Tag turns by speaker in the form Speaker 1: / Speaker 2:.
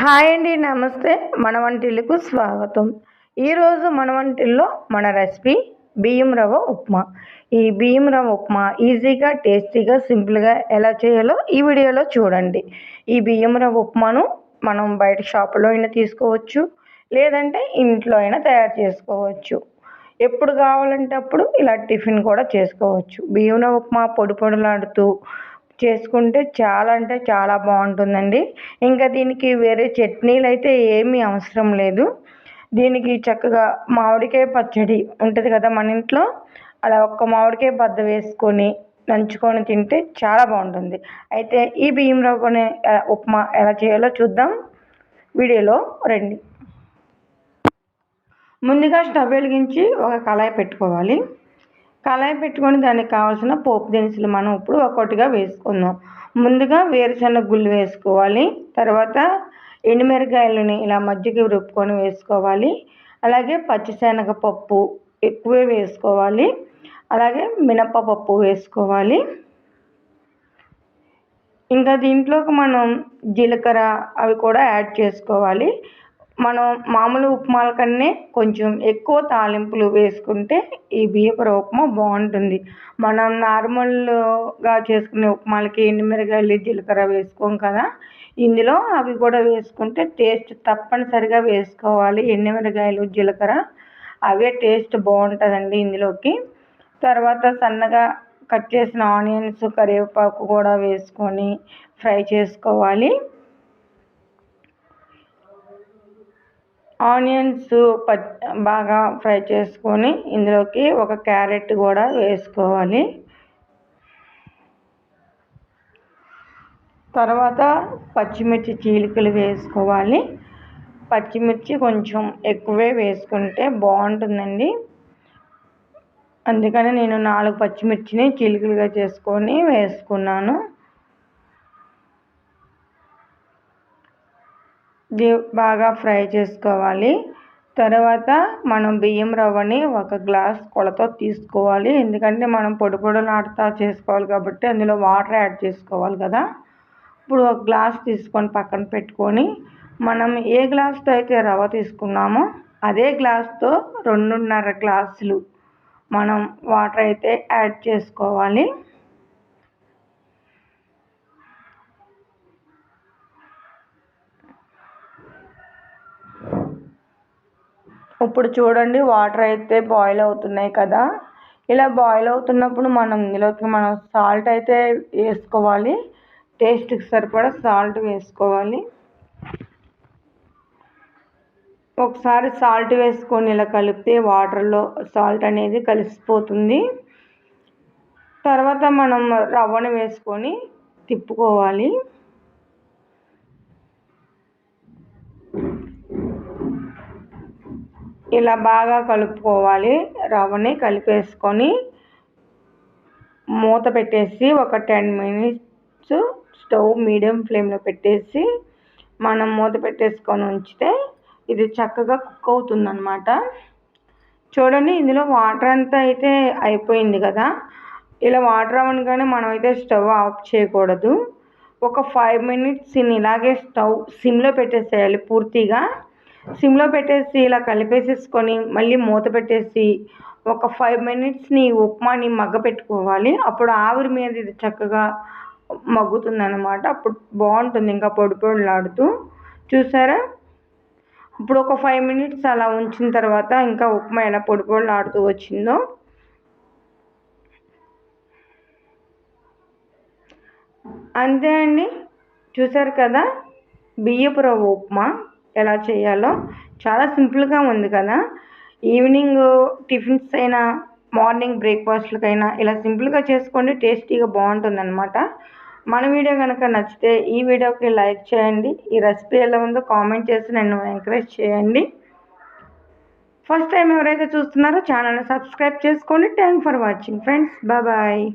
Speaker 1: Hi అండి నమస్తే. మన వంటిల్లుకు స్వాగతం. ఈరోజు మన వంటిల్లో మన రెసిపీ బియ్యం రవ్వ ఉప్మా. ఈ బియ్యం రవ్వ ఉప్మా ఈజీగా టేస్టీగా సింపుల్గా ఎలా చేయాలో ఈ వీడియోలో చూడండి. ఈ బియ్యం రవ్వ ఉప్మాను మనం బయట షాపులో అయినా తీసుకోవచ్చు లేదంటే ఇంట్లో అయినా తయారు చేసుకోవచ్చు. ఎప్పుడు కావాలంటే అప్పుడు ఇలా టిఫిన్ కూడా చేసుకోవచ్చు. బియ్యం రవ్వ ఉప్మా పొడి పొడులాడుతూ చేసుకుంటే చాలా అంటే చాలా బాగుంటుందండి. ఇంకా దీనికి వేరే చట్నీలు అయితే ఏమీ అవసరం లేదు. దీనికి చక్కగా మామిడికాయ పచ్చడి ఉంటుంది కదా మన ఇంట్లో. అలా ఒక్క మామిడికాయ బద్ద వేసుకొని నంచుకొని తింటే చాలా బాగుంటుంది. అయితే ఈ బియ్యం రవ్వని ఉప్మా ఎలా చేయాలో చూద్దాం. వీడియోలో రండి. ముందుగా స్టవ్ వెలిగించి ఒక కళాయి పెట్టుకోవాలి. కళాయి పెట్టుకొని దానికి కావాల్సిన పోపు దినుసులు మనం ఇప్పుడు ఒక్కొక్కటిగా వేసుకుందాం. ముందుగా వేరుశనగ గుళ్ళు వేసుకోవాలి. తర్వాత ఎండుమిరకాయలని ఇలా మజ్జిగ రుబ్బుకొని వేసుకోవాలి. అలాగే పచ్చిశనగపప్పు ఎక్కువే వేసుకోవాలి. అలాగే మినపపప్పు వేసుకోవాలి. ఇంకా దీంట్లోకి మనం జీలకర్ర అవి కూడా యాడ్ చేసుకోవాలి. మనం మామూలు ఉప్మాల కన్నే కొంచెం ఎక్కువ తాలింపులు వేసుకుంటే ఈ బియ్యపుర ఉప్మా బాగుంటుంది. మనం నార్మల్గా చేసుకునే ఉప్మాలకి ఎండుమిరగాయలు జీలకర్ర వేసుకోం కదా. ఇందులో అవి కూడా వేసుకుంటే టేస్ట్ తప్పనిసరిగా వేసుకోవాలి. ఎండుమిరగాయలు జీలకర్ర అవే టేస్ట్ బాగుంటుందండి ఇందులోకి. తర్వాత సన్నగా కట్ చేసిన ఆనియన్స్ కరివేపాకు కూడా వేసుకొని ఫ్రై చేసుకోవాలి. ఆనియన్స్ బాగా ఫ్రై చేసుకొని ఇందులోకి ఒక క్యారెట్ కూడా వేసుకోవాలి. తర్వాత పచ్చిమిర్చి చీలికలు వేసుకోవాలి. పచ్చిమిర్చి కొంచెం ఎక్కువే వేసుకుంటే బాగుంటుందండి. అందుకని నేను నాలుగు పచ్చిమిర్చిని చీలికలుగా చేసుకొని వేసుకున్నాను. బాగా ఫ్రై చేసుకోవాలి. తర్వాత మనం బియ్యం రవ్వని ఒక గ్లాస్ కొలతో తీసుకోవాలి. ఎందుకంటే మనం పొడి పొడులాడుతా చేసుకోవాలి కాబట్టి అందులో వాటర్ యాడ్ చేసుకోవాలి కదా. ఇప్పుడు ఒక గ్లాస్ తీసుకొని పక్కన పెట్టుకొని మనం ఏ గ్లాస్తో అయితే రవ్వ తీసుకున్నామో అదే గ్లాస్తో రెండున్నర గ్లాసులు మనం వాటర్ అయితే యాడ్ చేసుకోవాలి. ఇప్పుడు చూడండి వాటర్ అయితే బాయిల్ అవుతున్నాయి కదా. ఇలా బాయిల్ అవుతున్నప్పుడు మనం ఇందులోకి మనం సాల్ట్ అయితే వేసుకోవాలి. టేస్ట్కి సరిపడా సాల్ట్ వేసుకోవాలి. ఒకసారి సాల్ట్ వేసుకొని ఇలా కలిపితే వాటర్లో సాల్ట్ అనేది కలిసిపోతుంది. తర్వాత మనం రవ్వను వేసుకొని తిప్పుకోవాలి. ఇలా బాగా కలుపుకోవాలి. రవ్వని కలిపేసుకొని మూత పెట్టేసి ఒక టెన్ మినిట్స్ స్టవ్ మీడియం ఫ్లేమ్లో పెట్టేసి మనం మూత పెట్టేసుకొని ఉంచితే ఇది చక్కగా కుక్ అవుతుందన్నమాట. చూడండి ఇందులో వాటర్ అంతా అయితే అయిపోయింది కదా. ఇలా వాటర్ అవ్వగానే మనం అయితే స్టవ్ ఆఫ్ చేయకూడదు. ఒక ఫైవ్ మినిట్స్ ఇలాగే స్టవ్ సిమ్లో పెట్టేసేయాలి పూర్తిగా. సిమ్లో పెట్టేసి ఇలా కలిపేసేసుకొని మళ్ళీ మూత పెట్టేసి ఒక ఫైవ్ మినిట్స్ని ఉప్మాని మగ్గ పెట్టుకోవాలి. అప్పుడు ఆవిరి మీద ఇది చక్కగా మగ్గుతుంది అనమాట అప్పుడు బాగుంటుంది ఇంకా పొడి పొడిలాడుతూ. చూసారా? ఇప్పుడు ఒక ఫైవ్ మినిట్స్ అలా ఉంచిన తర్వాత ఇంకా ఉప్మా ఎలా పొడి పొడిలాడుతూ వచ్చిందో. అంతే అండి. చూసారు కదా? బియ్యపు రవ్వ ఉప్మా. ఎలా చేయాలో చాలా సింపుల్గా ఉంది కదా. ఈవినింగ్ టిఫిన్స్ అయినా మార్నింగ్ బ్రేక్ఫాస్ట్లకైనా ఇలా సింపుల్గా చేసుకోండి టేస్టీగా బాగుంటుంది అనమాట మన వీడియో కనుక నచ్చితే ఈ వీడియోకి లైక్ చేయండి ఈ రెసిపీ ఎలా ఉందో కామెంట్ చేసి నన్ను ఎంకరేజ్ చేయండి. ఫస్ట్ టైం ఎవరైతే చూస్తున్నారో ఛానల్ని సబ్స్క్రైబ్ చేసుకోండి. Thank for watching friends. Bye.